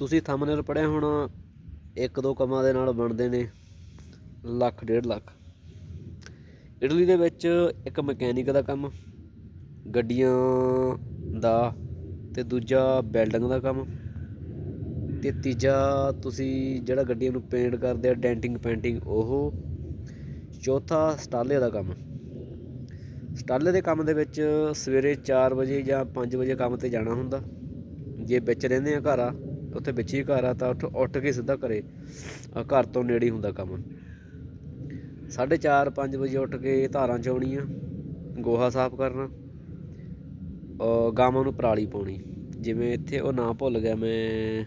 ਤੁਸੀਂ ਥੰਬਨੇਲ ਪੜਿਆ ਹੋਣਾ, ਇੱਕ ਦੋ ਕੰਮਾਂ ਦੇ ਨਾਲ ਬਣਦੇ ਨੇ, ਲੱਖ, ਡੇਢ ਲੱਖ। ਇਟਲੀ ਦੇ ਵਿੱਚ ਇੱਕ ਮਕੈਨਿਕ ਦਾ ਕੰਮ, ਗੱਡੀਆਂ ਦਾ, ਤੇ ਦੂਜਾ ਬਿਲਡਿੰਗ ਦਾ ਕੰਮ, ਤੇ ਤੀਜਾ ਤੁਸੀਂ ਜਿਹੜਾ ਗੱਡੀਆਂ ਨੂੰ ਪੇਂਟ ਕਰਦੇ ਆ ਡੈਂਟਿੰਗ ਪੇਂਟਿੰਗ ਉਹ। ਚੌਥਾ ਸਟਾਲੇ ਦਾ ਕੰਮ। ਸਟਾਲੇ ਦੇ ਕੰਮ ਦੇ ਵਿੱਚ ਸਵੇਰੇ 4 ਵਜੇ ਜਾਂ 5 ਵਜੇ ਕੰਮ ਤੇ ਜਾਣਾ ਹੁੰਦਾ, ਜੇ ਵਿੱਚ ਰਹਿੰਦੇ ਆ ਘਰ ਆ। ਉੱਥੇ ਵਿੱਚ ਹੀ ਘਰ ਆ, ਤਾਂ ਉੱਠ ਉੱਠ ਕੇ ਸਿੱਧਾ ਘਰੇ ਘਰ ਤੋਂ ਨੇੜੇ ਹੀ ਹੁੰਦਾ ਕੰਮ। 4:30 5 ਵਜੇ ਉੱਠ ਕੇ ਧਾਰਾਂ ਚੋਣੀਆਂ, ਗੋਹਾ ਸਾਫ਼ ਕਰਨਾ ਗਾਵਾਂ ਨੂੰ ਪਰਾਲੀ ਪਾਉਣੀ। ਜਿਵੇਂ ਇੱਥੇ ਉਹ ਨਾਂ ਭੁੱਲ ਗਿਆ ਮੈਂ,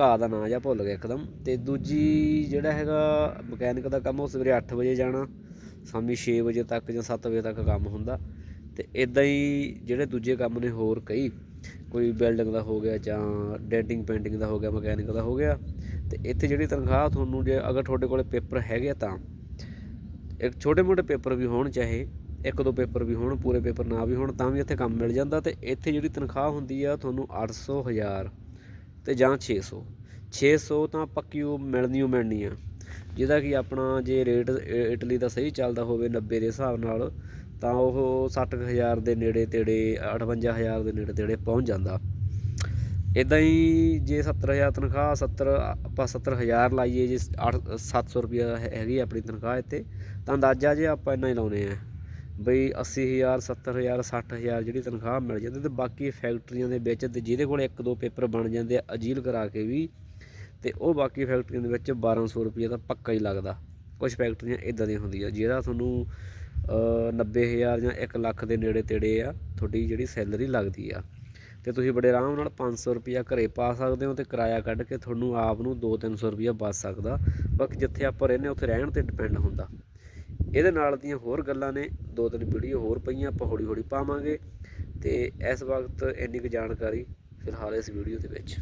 ਘਾਹ ਦਾ ਨਾਂ ਜਾਂ ਭੁੱਲ ਗਿਆ ਇੱਕਦਮ। ਤੇ ਦੂਜੀ ਜਿਹੜਾ ਹੈਗਾ ਮਕੈਨਿਕ ਦਾ ਕੰਮ, ਉਹ ਸਵੇਰੇ 8 ਵਜੇ ਜਾਣਾ, ਸ਼ਾਮੀ 6 ਵਜੇ ਤੱਕ ਜਾਂ 7 ਵਜੇ ਤੱਕ ਕੰਮ ਹੁੰਦਾ। ਤੇ ਇਦਾਂ ਹੀ ਜਿਹੜੇ ਦੂਜੇ ਕੰਮ ਨੇ ਹੋਰ ਕਈ। ਕੋਈ ਬਿਲਡਿੰਗ ਦਾ ਹੋ ਗਿਆ ਜਾਂ ਡੈਂਟਿੰਗ ਪੇਂਟਿੰਗ ਦਾ ਹੋ ਗਿਆ, ਮਕੈਨਿਕ ਦਾ ਹੋ ਗਿਆ, ਤੇ ਇੱਥੇ ਜਿਹੜੀ ਤਨਖਾਹ ਤੁਹਾਨੂੰ ਜੇ ਅਗਰ ਤੁਹਾਡੇ ਕੋਲੇ ਪੇਪਰ ਹੈਗੇ ਆ ਤਾਂ, ਇੱਕ ਛੋਟੇ ਮੋਟੇ ਪੇਪਰ ਵੀ ਹੋਣ ਚਾਹੇ, ਇੱਕ ਦੋ ਪੇਪਰ ਵੀ ਹੋਣ, ਪੂਰੇ ਪੇਪਰ ਨਾ ਵੀ ਹੋਣ, ਤਾਂ ਵੀ ਇੱਥੇ ਕੰਮ ਮਿਲ ਜਾਂਦਾ, ਤੇ ਇੱਥੇ ਜਿਹੜੀ ਤਨਖਾਹ ਹੁੰਦੀ ਆ ਤੁਹਾਨੂੰ 800 ਹਜ਼ਾਰ ਤੇ ਜਾਂ 600 600 ਤਾਂ ਪੱਕੀ ਉਹ ਮਿਲਣੀ ਓ ਮਿਲਣੀ ਆ। ਜਿਹਦਾ ਕਿ ਆਪਣਾ ਜੇ ਰੇਟ ਇਟਲੀ ਦਾ ਸਹੀ ਚੱਲਦਾ ਹੋਵੇ 90 ਦੇ ਹਿਸਾਬ ਨਾਲ ਤਾਂ ਉਹ 60000 ਦੇ ਨੇੜੇ ਤੇੜੇ 58000 ਦੇ ਨੇੜੇ ਤੇੜੇ ਪਹੁੰਚ ਜਾਂਦਾ। ਇਦਾਂ ਹੀ ਜੇ 70000 ਤਨਖਾਹ 70 ਆਪਾਂ 70000 ਲਾਈਏ, ਜੇ 8 700 ਰੁਪਿਆ ਹੈ- ਹੈਗੀ ਆਪਣੀ ਤਨਖਾਹ ਇੱਥੇ, ਤਾਂ ਅੰਦਾਜ਼ਾ ਜੇ ਆਪਾਂ ਇੰਨਾ ਹੀ ਲਾਉਨੇ ਆ। ਬਈ 80000 70000 60000 ਜਿਹੜੀ ਤਨਖਾਹ ਮਿਲ ਜਾਂਦੀ, ਤੇ ਬਾਕੀ ਫੈਕਟਰੀਆਂ ਦੇ ਵਿੱਚ ਤੇ ਜਿਹਦੇ ਕੋਲ ਇੱਕ ਦੋ ਪੇਪਰ ਬਣ ਜਾਂਦੇ ਆ ਅਜੀਲ ਕਰਾ ਕੇ ਵੀ, ਤੇ ਉਹ ਬਾਕੀ ਫੈਕਟਰੀਆਂ ਦੇ ਵਿੱਚ 1200 ਰੁਪਏ ਤਾਂ ਪੱਕਾ ਹੀ ਲੱਗਦਾ। ਕੁਝ ਫੈਕਟਰੀਆਂ ਇਦਾਂ ਦੀਆਂ ਹੁੰਦੀਆਂ, ਜਿਹੜਾ ਤੁਹਾਨੂੰ 90000 ਜਾਂ 1 ਲੱਖ ਦੇ ਨੇੜੇ ਤੇੜੇ ਆ, ਤੁਹਾਡੀ ਜਿਹੜੀ ਸੈਲਰੀ ਲੱਗਦੀ ਆ। ਤੇ ਤੁਸੀਂ ਬੜੇ ਆਰਾਮ ਨਾਲ 500 ਰੁਪਿਆ ਘਰੇ ਪਾ ਸਕਦੇ ਹੋ ਤੇ ਕਿਰਾਇਆ ਕੱਢ ਕੇ ਤੁਹਾਨੂੰ ਆਪ ਨੂੰ 2-300 ਰੁਪਿਆ ਬਚ ਸਕਦਾ। ਬਾਕੀ ਜਿੱਥੇ ਆਪਾਂ ਰਹਿੰਦੇ ਉੱਥੇ ਰਹਿਣ ਤੇ ਡਿਪੈਂਡ ਹੁੰਦਾ। ਇਹਦੇ ਨਾਲ ਦੀਆਂ ਹੋਰ ਗੱਲਾਂ ਨੇ, ਦੋ ਤਿੰਨ ਵੀਡੀਓ ਹੋਰ ਪਈਆਂ, ਆਪਾਂ ਹੌਲੀ ਹੌਲੀ ਪਾਵਾਂਗੇ। ਤੇ ਇਸ ਵਕਤ ਇੰਨੀ ਕੁ ਜਾਣਕਾਰੀ, ਫਿਲਹਾਲ ਇਸ ਵੀਡੀਓ ਦੇ ਵਿੱਚ।